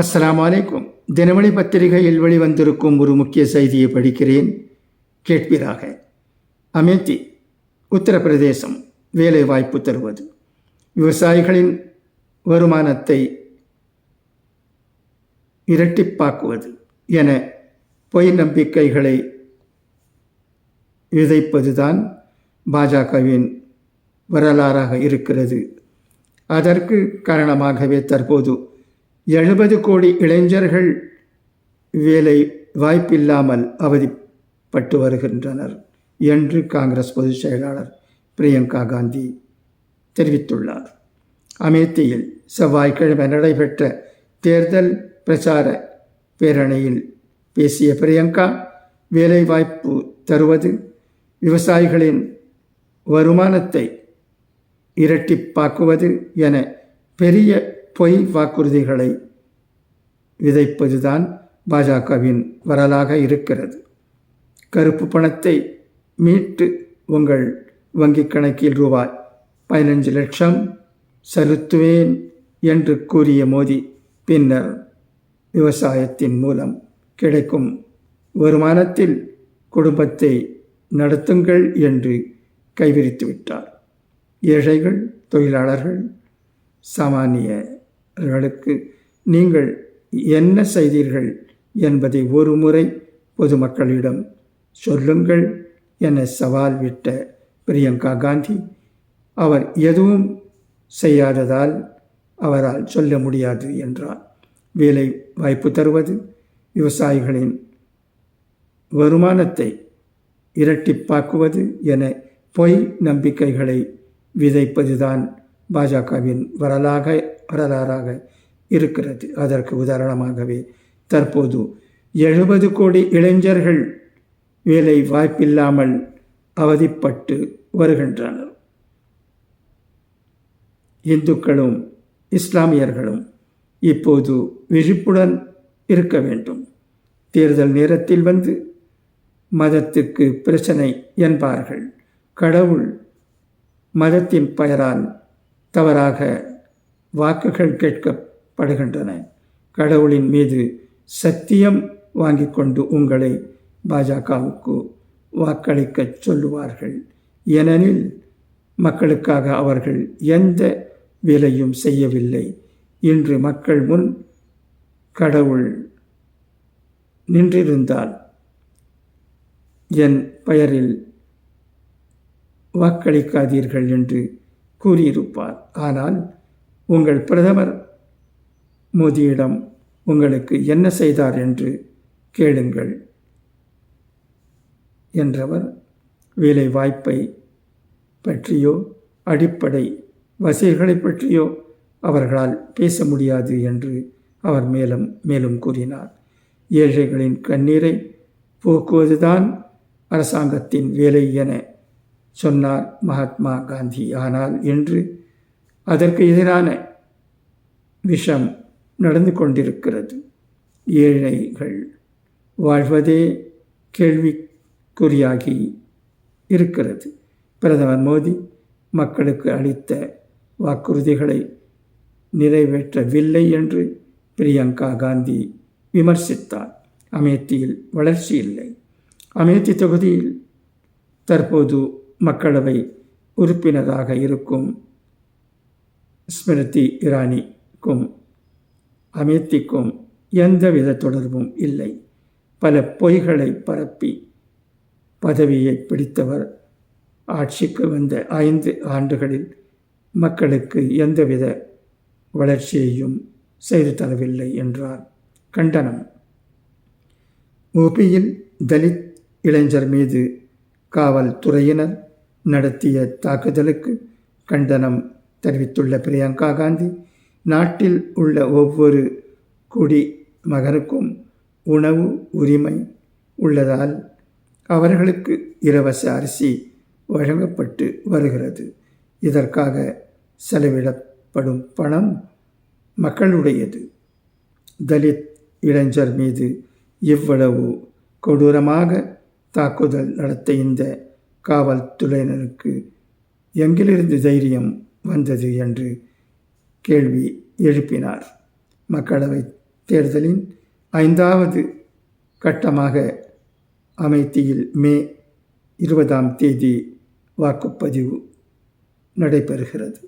அஸ்லாம் வலைக்கும் தினமணி பத்திரிகையில் வெளிவந்திருக்கும் ஒரு முக்கிய செய்தியை படிக்கிறேன். கேட்பீராக. அமேத்தி உத்தரப்பிரதேசம் வேலை வாய்ப்பு தருவது. விவசாயிகளின் வருமானத்தை இரட்டிப்பாக்குவது என பொய் நம்பிக்கைகளை விதைப்பதுதான் பாஜகவின் வரலாறாக இருக்கிறது. அதற்கு காரணமாகவே தற்போது எழுபது கோடி இளைஞர்கள் வேலை வாய்ப்பில்லாமல் அவதிப்பட்டு வருகின்றனர் என்று காங்கிரஸ் பொதுச் செயலாளர் பிரியங்கா காந்தி தெரிவித்துள்ளார். அமேத்தியில் செவ்வாய்க்கிழமை நடைபெற்ற தேர்தல் பிரச்சார பேரணியில் பேசிய பிரியங்கா வேலைவாய்ப்பு தருவது விவசாயிகளின் வருமானத்தை இரட்டிப்பாக்குவது என பெரிய பொய் வாக்குறுதிகளை விதைப்பதுதான் பாஜகவின் வரலாக இருக்கிறது. கருப்பு பணத்தை மீட்டு உங்கள் வங்கிக் கணக்கில் ரூபாய் பதினஞ்சு லட்சம் செலுத்துவேன் என்று கூறிய மோடி பின்னர் விவசாயத்தின் மூலம் கிடைக்கும் வருமானத்தில் குடும்பத்தை நடத்துங்கள் என்று கைவிரித்து விட்டார். ஏழைகள் தொழிலாளர்கள் சாமானிய அவர்களுக்கு நீங்கள் என்ன செய்தீர்கள் என்பதை ஒரு முறை பொதுமக்களிடம் சொல்லுங்கள் என சவால் விட்ட பிரியங்கா காந்தி. அவர் எதுவும் செய்யாததால் அவரால் சொல்ல முடியாது என்றார். வேலை வாய்ப்பு தருவது விவசாயிகளின் வருமானத்தை இரட்டிப்பாக்குவது என பொய் நம்பிக்கைகளை விதைப்பதுதான் பாஜகவின் வரலாக வரலாறாக இருக்கிறது. அதற்கு உதாரணமாகவே தற்போது எழுபது கோடி இளைஞர்கள் வேலை வாய்ப்பில்லாமல் அவதிப்பட்டு வருகின்றனர். இந்துக்களும் இஸ்லாமியர்களும் இப்போது விழிப்புடன் இருக்க வேண்டும். தேர்தல் நேரத்தில் வந்து மதத்துக்கு பிரச்சனை என்பார்கள். கடவுள் மதத்தின் பெயரால் தவறாக வாக்குகள் கேட்கப்படுகின்றன. கடவுளின் மீது சத்தியம் வாங்கி கொண்டு உங்களை பாஜகவுக்கு வாக்களிக்கச் சொல்லுவார்கள். ஏனெனில் மக்களுக்காக அவர்கள் எந்த வேலையும் செய்யவில்லை. இன்று மக்கள் முன் கடவுள் நின்றிருந்தால் என் பெயரில் வாக்களிக்காதீர்கள் என்று கூறியிருப்பார். ஆனால் உங்கள் பிரதமர் மோடியிடம் உங்களுக்கு என்ன செய்தார் என்று கேளுங்கள் என்றவர் வேலை வாய்ப்பை பற்றியோ அடிப்படை வசதிகளை பற்றியோ அவர்களால் பேச முடியாது என்று அவர் மேலும் மேலும் கூறினார். ஏழைகளின் கண்ணீரை போக்குவதுதான் அரசாங்கத்தின் வேலை என சொன்னார் மகாத்மா காந்தி. ஆனால் என்று அதற்கு எதிரான விஷம் நடந்து கொண்டிருக்கிறது. ஏழைகள் வாழ்வதே கேள்விக்குறியாகி இருக்கிறது. பிரதமர் மோடி மக்களுக்கு அளித்த வாக்குறுதிகளை நிறைவேற்றவில்லை என்று பிரியங்கா காந்தி விமர்சித்தார். அமேத்தியில் வளர்ச்சி இல்லை. அமேத்தி தொகுதியில் தற்போது மக்களவை உறுப்பினராக இருக்கும் ஸ்மிருதி இரானிக்கும் அமேத்திக்கும் எந்தவித தொடர்பும் இல்லை. பல பொய்களை பரப்பி பதவியை பிடித்தவர். ஆட்சிக்கு வந்த ஐந்து ஆண்டுகளில் மக்களுக்கு எந்தவித வளர்ச்சியையும் செய்து தரவில்லை என்றார். கண்டனம். உபியில் தலித் இளைஞர் மீது காவல்துறையினர் நடத்திய தாக்குதலுக்கு கண்டனம் தெரிவித்துள்ள பிரியங்கா காந்தி நாட்டில் உள்ள ஒவ்வொரு குடி மகனுக்கும் உணவு உரிமை உள்ளதால் அவர்களுக்கு இலவச அரிசி வழங்கப்பட்டு வருகிறது. இதற்காக செலவிடப்படும் பணம் மக்களுடையது. தலித் இளைஞர் மீது இவ்வளவு கொடூரமாக தாக்குதல் நடத்த இந்த காவல்துறையினருக்கு எங்கிலிருந்து தைரியம் வந்தது என்று கேள்வி எழுப்பினார். மக்களவை தேர்தலின் ஐந்தாவது கட்டமாக அமைத்தியில் மே இருபதாம் தேதி வாக்குப்பதிவு நடைபெறுகிறது.